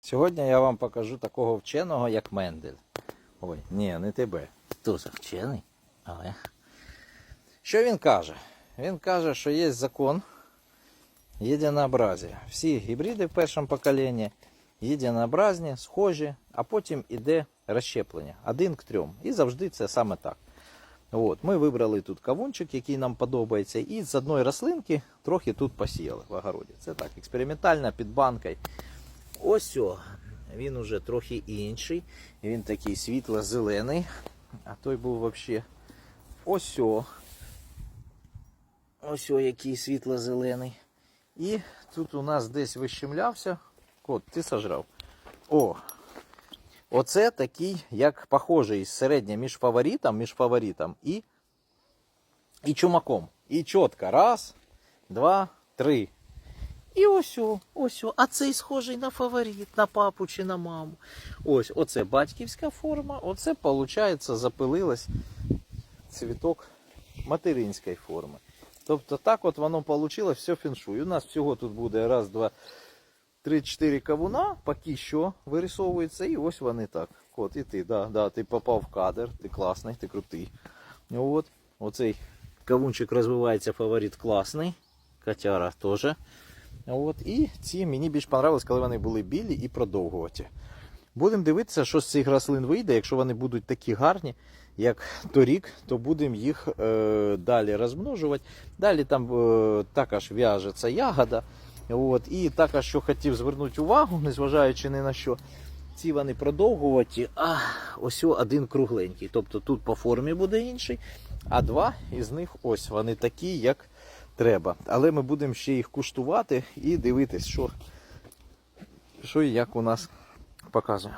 Сьогодні я вам покажу такого вченого, як Мендель. Ой, ні, не тебе. Дуже вчений. Але. Що він каже? Він каже, що є закон єдинообразія. Всі гібриди в першому поколінні єдинообразні, схожі, а потім іде розщеплення один к трьом. І завжди це саме так. От, ми вибрали тут кавунчик, який нам подобається, і з одної рослинки трохи тут посіяли в огороді. Це так, експериментально під банкою. Ось о, він уже трохи інший. Він такий світло-зелений. А той був взагалі ось о. Ось о, який світло-зелений. І тут у нас десь вищемлявся. Кот, ти сожрав. О! Оце такий, як похожий середнє між фаворитом, між фаворитом і, і чумаком. І чітко. Раз, два, три. І ось ось. А цей схожий на фаворит, на папу чи на маму. Ось, оце батьківська форма, оце, виходить, запилилось цвіток материнської форми. Тобто так от воно вийшло все феншуй. У нас всього тут буде раз, два, три, чотири кавуна, поки що вирисовується, і ось вони так. От, і ти, да, да, ти попав в кадр, ти класний, ти крутий. От, оцей кавунчик розвивається, фаворит класний. Котяра теж. От, і ці мені більш понравилось, коли вони були білі і продовгуваті. Будемо дивитися, що з цих рослин вийде. Якщо вони будуть такі гарні, як торік, то будемо їх е, далі розмножувати. Далі там е, також в'яжеться ягода. От, і також, що хотів звернути увагу, незважаючи ні на що, ці вони продовгуваті, а ось один кругленький. Тобто тут по формі буде інший, а два із них ось вони такі, як треба. Але ми будемо ще їх куштувати і дивитись, що, що і як у нас показує.